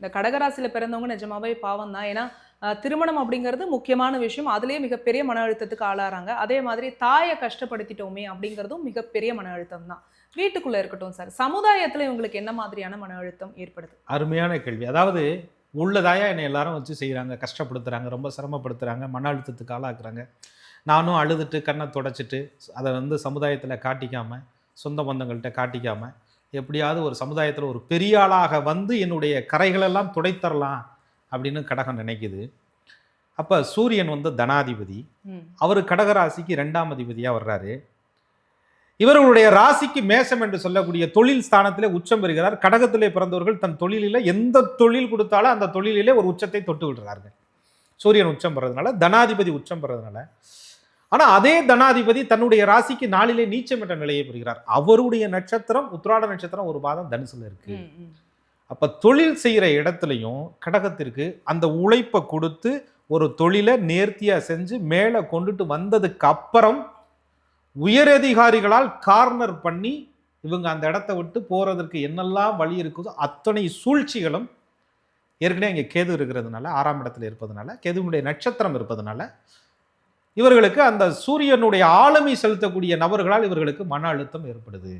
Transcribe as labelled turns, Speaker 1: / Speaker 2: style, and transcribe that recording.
Speaker 1: இந்த கடகராசியில் பிறந்தவங்க நிஜமாவே பாவம் தான். ஏன்னா திருமணம் அப்படிங்கிறது முக்கியமான விஷயம். அதுலேயே மிகப்பெரிய மன அழுத்தத்துக்கு ஆளாறாங்க. அதே மாதிரி தாயை கஷ்டப்படுத்திட்டோமே அப்படிங்கிறதும் மிகப்பெரிய மன அழுத்தம் தான். வீட்டுக்குள்ளே இருக்கட்டும் சார். சமுதாயத்தில் இவங்களுக்கு என்ன மாதிரியான மன அழுத்தம் ஏற்படுது?
Speaker 2: அருமையான கேள்வி. அதாவது உள்ளதாயா என்னை எல்லாரும் வச்சு செய்கிறாங்க கஷ்டப்படுத்துகிறாங்க ரொம்ப சிரமப்படுத்துகிறாங்க மன அழுத்தத்துக்கு ஆளாக்குறாங்க. நானும் அழுதுட்டு கண்ணை தொடச்சிட்டு அதை வந்து சமுதாயத்தில் காட்டிக்காமல் சொந்த பந்தங்கள்கிட்ட காட்டிக்காமல் எப்படியாவது ஒரு சமுதாயத்தில் ஒரு பெரிய ஆளாக வந்து என்னுடைய கரைகளெல்லாம் துடைத்தரலாம் அப்படின்னு கடகம் நினைக்குது. அப்போ சூரியன் வந்து தனாதிபதி. அவர் கடகராசிக்கு ரெண்டாம் அதிபதியாக வர்றாரு. இவர்களுடைய ராசிக்கு மேஷம் என்று சொல்லக்கூடிய தொழில் ஸ்தானத்திலே உச்சம் பெறுகிறார். கடகத்திலே பிறந்தவர்கள் தன் தொழிலில் எந்த தொழில் கொடுத்தாலும் அந்த தொழிலிலே ஒரு உச்சத்தை தொட்டு விடுறார்கள். சூரியன் உச்சம் பெறதுனால தனாதிபதி உச்சம் பெறதுனால ஆனால் அதே தனாதிபதி தன்னுடைய ராசிக்கு நாளிலே நீச்சம் என்ற நிலையை பெறுகிறார் அவருடைய நட்சத்திரம் உத்திராட நட்சத்திரம் ஒரு பாதம் தனுசுல இருக்கு. அப்ப தொழில் செய்யற இடத்துலையும் கடகத்திற்கு அந்த உழைப்பை கொடுத்து ஒரு தொழிலை நேர்த்தியா செஞ்சு மேலே கொண்டுட்டு வந்ததுக்கு அப்புறம் உயரதிகாரிகளால் கார்னர் பண்ணி இவங்க அந்த இடத்த விட்டு போறதற்கு என்னெல்லாம் வழி இருக்குதோ அத்தனை சூழ்ச்சிகளும் ஏற்கனவே இங்கே கேது இருக்கிறதுனால ஆறாம் இடத்துல இருப்பதனால கேதுவினுடைய நட்சத்திரம் இருப்பதனால இவர்களுக்கு அந்த சூரியனுடைய ஆளுமை செலுத்தக்கூடிய நபர்களால் இவர்களுக்கு மன அழுத்தம் ஏற்படுது.